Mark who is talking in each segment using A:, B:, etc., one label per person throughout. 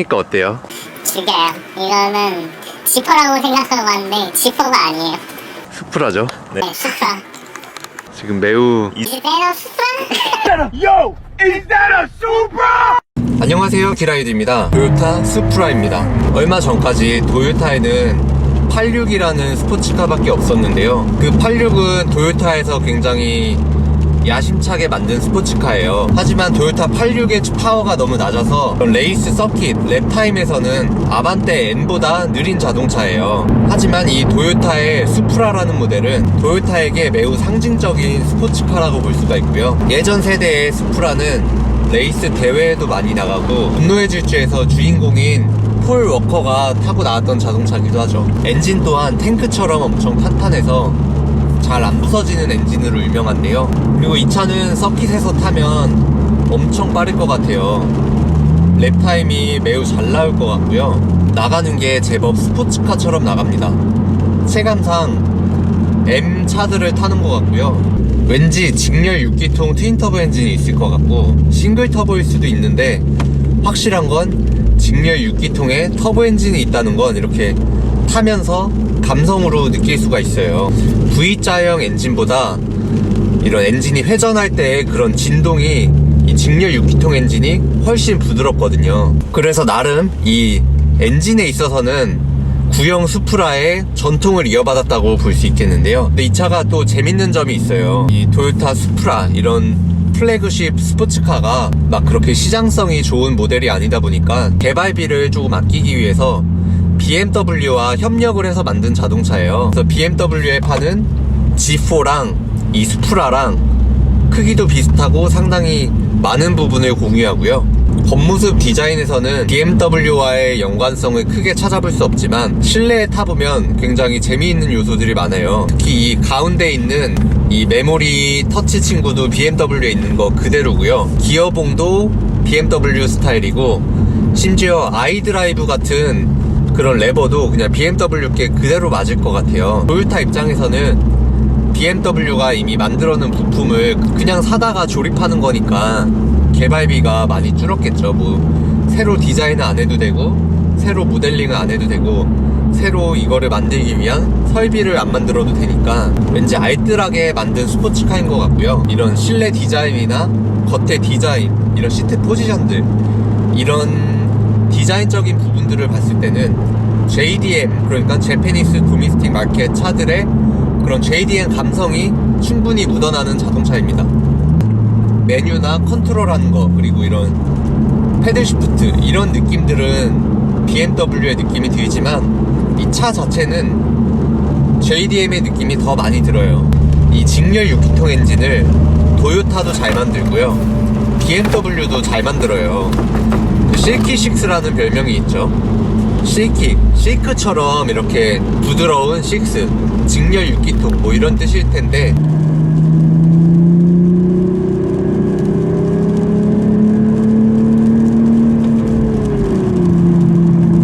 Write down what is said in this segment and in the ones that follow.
A: 그러니까 어때요?
B: 죽여요. 이거는 지퍼라고 생각하고 왔는데 지퍼가 아니에요.
A: 수프라죠? 네.
B: 네, 수프라.
A: 지금 매우
B: Is that a 수프라?
C: Yo, is that a Supra?
A: 안녕하세요 기라이드입니다 도요타 수프라입니다 얼마 전까지 도요타에는 86이라는 스포츠카밖에 없었는데요 그 86은 도요타에서 굉장히 야심차게 만든 스포츠카예요. 하지만 도요타 86의 파워가 너무 낮아서 레이스 서킷 랩타임에서는 아반떼 N보다 느린 자동차예요. 하지만 이 도요타의 수프라라는 모델은 도요타에게 매우 상징적인 스포츠카라고 볼 수가 있고요. 예전 세대의 수프라는 레이스 대회에도 많이 나가고 분노의 질주에서 주인공인 폴 워커가 타고 나왔던 자동차기도 하죠. 엔진 또한 탱크처럼 엄청 탄탄해서 잘 안 부서지는 엔진으로 유명한데요. 그리고 이 차는 서킷에서 타면 엄청 빠를 것 같아요. 랩타임이 매우 잘 나올 것 같고요. 나가는 게 제법 스포츠카처럼 나갑니다. 체감상 M 차들을 타는 것 같고요. 왠지 직렬 6기통 트윈터보 엔진이 있을 것 같고 싱글 터보일 수도 있는데 확실한 건 직렬 6기통에 터보 엔진이 있다는 건 이렇게 타면서 감성으로 느낄 수가 있어요. V자형 엔진보다 이런 엔진이 회전할 때 그런 진동이 이 직렬 6기통 엔진이 훨씬 부드럽거든요. 그래서 나름 이 엔진에 있어서는 구형 수프라의 전통을 이어받았다고 볼 수 있겠는데요. 근데 이 차가 또 재밌는 점이 있어요. 이 토요타 수프라 이런 플래그십 스포츠카가 막 그렇게 시장성이 좋은 모델이 아니다 보니까 개발비를 조금 아끼기 위해서 BMW와 협력을 해서 만든 자동차예요. 그래서 BMW에 파는 G4랑 이 수프라랑 크기도 비슷하고 상당히 많은 부분을 공유하고요. 겉모습 디자인에서는 BMW와의 연관성을 크게 찾아볼 수 없지만 실내에 타보면 굉장히 재미있는 요소들이 많아요. 특히 이 가운데 있는 이 메모리 터치 친구도 BMW에 있는 거 그대로고요. 기어봉도 BMW 스타일이고 심지어 아이드라이브 같은 그런 레버도 그냥 BMW께 그대로 맞을 것 같아요. 토요타 입장에서는 BMW가 이미 만들어 놓은 부품을 그냥 사다가 조립하는 거니까 개발비가 많이 줄었겠죠. 뭐 새로 디자인을 안 해도 되고 새로 모델링을 안 해도 되고 새로 이거를 만들기 위한 설비를 안 만들어도 되니까 왠지 알뜰하게 만든 스포츠카인 것 같고요. 이런 실내 디자인이나 겉에 디자인, 이런 시트 포지션들 이런 디자인적인 부분들을 봤을 때는 JDM 그러니까 제페니스 도미스틱 마켓 차들의 그런 JDM 감성이 충분히 묻어나는 자동차입니다. 메뉴나 컨트롤하는 거 그리고 이런 패들 시프트 이런 느낌들은 BMW의 느낌이 들지만 이 차 자체는 JDM의 느낌이 더 많이 들어요. 이 직렬 6기통 엔진을 도요타도 잘 만들고요. BMW도 잘 만들어요. 실키6라는 별명이 있죠. 실키, 실크처럼 이렇게 부드러운 6, 직렬 6기통 뭐 이런 뜻일 텐데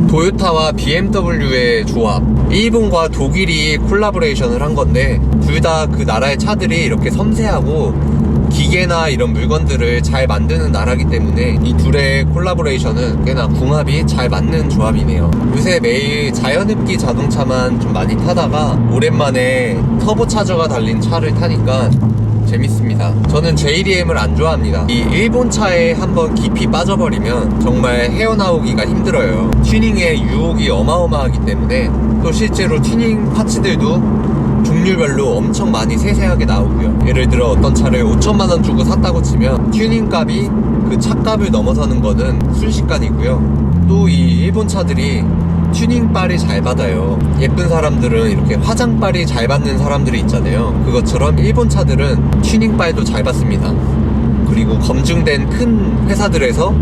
A: 도요타와 BMW의 조합 일본과 독일이 콜라보레이션을 한 건데 둘 다 그 나라의 차들이 이렇게 섬세하고 기계나 이런 물건들을 잘 만드는 나라기 때문에 이 둘의 콜라보레이션은 꽤나 궁합이 잘 맞는 조합이네요 요새 매일 자연흡기 자동차만 좀 많이 타다가 오랜만에 터보차저가 달린 차를 타니까 재밌습니다. 저는 JDM을 안 좋아합니다. 이 일본 차에 한번 깊이 빠져버리면 정말 헤어나오기가 힘들어요. 튜닝의 유혹이 어마어마하기 때문에 또 실제로 튜닝 파츠들도 종류별로 엄청 많이 세세하게 나오고요. 예를 들어 어떤 차를 5천만원 주고 샀다고 치면 튜닝 값이 그 차값을 넘어서는 거는 순식간이고요. 또 이 일본 차들이 튜닝빨이 잘 받아요. 예쁜 사람들은 이렇게 화장빨이 잘 받는 사람들이 있잖아요. 그것처럼 일본 차들은 튜닝빨도 잘 받습니다. 그리고 검증된 큰 회사들에서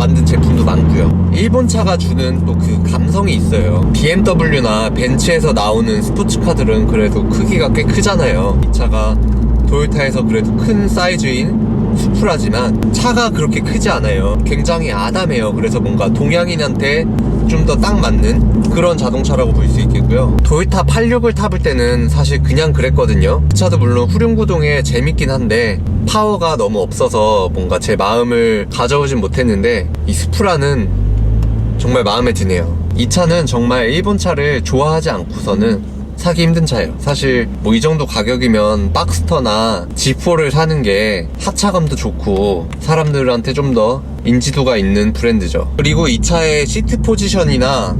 A: 만든 제품도 많고요. 일본 차가 주는 또 그 감성이 있어요. BMW나 벤츠에서 나오는 스포츠카들은 그래도 크기가 꽤 크잖아요. 이 차가 도요타에서 그래도 큰 사이즈인 수프라지만 차가 그렇게 크지 않아요. 굉장히 아담해요. 그래서 뭔가 동양인한테 좀 더 딱 맞는 그런 자동차라고 볼 수 있겠고요. 도요타 86을 타볼 때는 사실 그냥 그랬거든요. 이 차도 물론 후륜구동에 재밌긴 한데 파워가 너무 없어서 뭔가 제 마음을 가져오진 못했는데 이 스프라는 정말 마음에 드네요. 이 차는 정말 일본 차를 좋아하지 않고서는 사기 힘든 차예요. 사실 뭐 이 정도 가격이면 박스터나 G4를 사는 게 하차감도 좋고 사람들한테 좀 더 인지도가 있는 브랜드죠. 그리고 이 차의 시트 포지션이나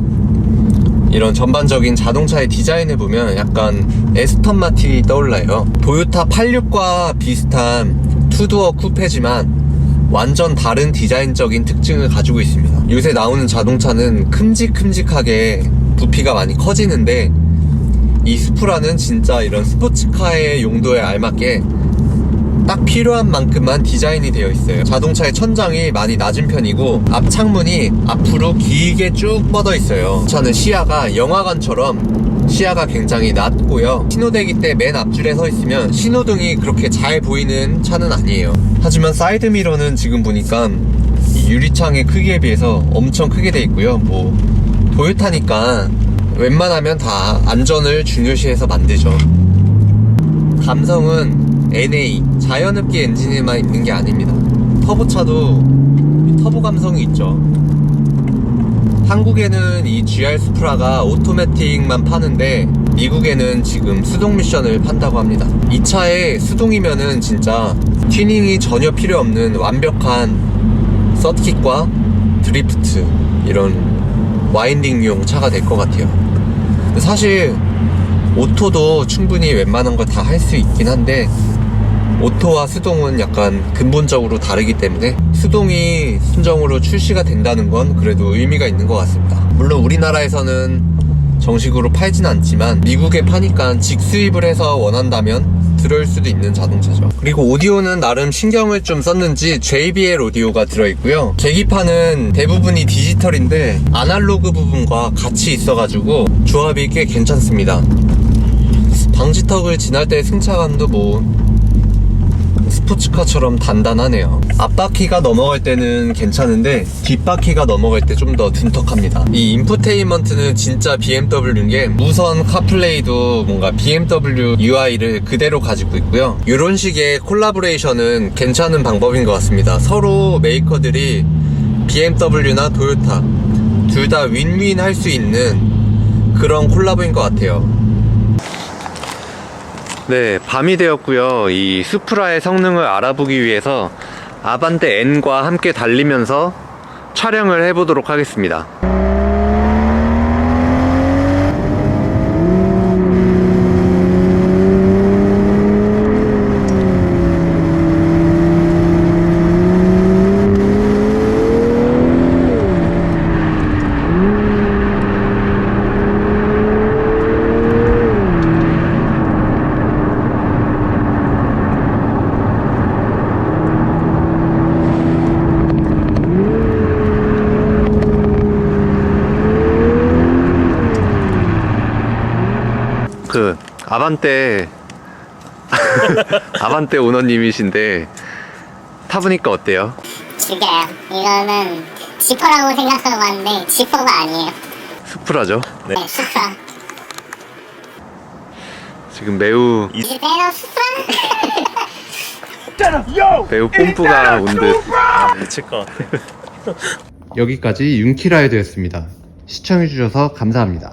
A: 이런 전반적인 자동차의 디자인을 보면 약간 에스턴 마틴이 떠올라요. 도요타 86과 비슷한 투도어 쿠페지만 완전 다른 디자인적인 특징을 가지고 있습니다. 요새 나오는 자동차는 큼직큼직하게 부피가 많이 커지는데 이 스프라는 진짜 이런 스포츠카의 용도에 알맞게 딱 필요한 만큼만 디자인이 되어 있어요. 자동차의 천장이 많이 낮은 편이고 앞 창문이 앞으로 길게 쭉 뻗어 있어요. 차는 시야가 영화관처럼 시야가 굉장히 낮고요. 신호대기 때 맨 앞줄에 서 있으면 신호등이 그렇게 잘 보이는 차는 아니에요. 하지만 사이드 미러는 지금 보니까 이 유리창의 크기에 비해서 엄청 크게 돼 있고요. 뭐 도요타니까 웬만하면 다 안전을 중요시해서 만들죠. 감성은 NA 자연흡기 엔진에만 있는 게 아닙니다. 터보차도 터보 감성이 있죠. 한국에는 이 GR 스프라가 오토매틱만 파는데 미국에는 지금 수동 미션을 판다고 합니다. 이 차에 수동이면은 진짜 튜닝이 전혀 필요 없는 완벽한 서킷과 드리프트 이런 와인딩용 차가 될 것 같아요. 사실 오토도 충분히 웬만한 걸 다 할 수 있긴 한데 오토와 수동은 약간 근본적으로 다르기 때문에 수동이 순정으로 출시가 된다는 건 그래도 의미가 있는 것 같습니다. 물론 우리나라에서는 정식으로 팔진 않지만 미국에 파니까 직수입을 해서 원한다면 들어올 수도 있는 자동차죠. 그리고 오디오는 나름 신경을 좀 썼는지 JBL 오디오가 들어있고요. 계기판은 대부분이 디지털인데 아날로그 부분과 같이 있어가지고 조합이 꽤 괜찮습니다. 방지턱을 지날 때 승차감도 뭐 스포츠카처럼 단단하네요. 앞바퀴가 넘어갈 때는 괜찮은데 뒷바퀴가 넘어갈 때 좀 더 둔턱합니다. 이 인포테인먼트는 진짜 BMW인 게 무선 카플레이도 뭔가 BMW UI를 그대로 가지고 있고요. 이런 식의 콜라보레이션은 괜찮은 방법인 것 같습니다. 서로 메이커들이 BMW나 도요타 둘 다 윈윈 할 수 있는 그런 콜라보인 것 같아요. 네, 밤이 되었고요. 이 수프라의 성능을 알아보기 위해서 아반떼 N과 함께 달리면서 촬영을 해보도록 하겠습니다. 그 아반떼 아반떼 오너님이신데 타보니까 어때요?
B: 죽여요. 이거는 지퍼라고 생각하고 왔는데 지퍼가 아니에요.
A: 수프라죠.
B: 네, 수프라.
A: 지금 매우
B: 이제 내려 수프라?
A: 매우 뽐뿌가 온 듯.
C: Supra?
D: 미칠 것 같아.
A: 여기까지 윤키라이드였습니다. 시청해주셔서 감사합니다.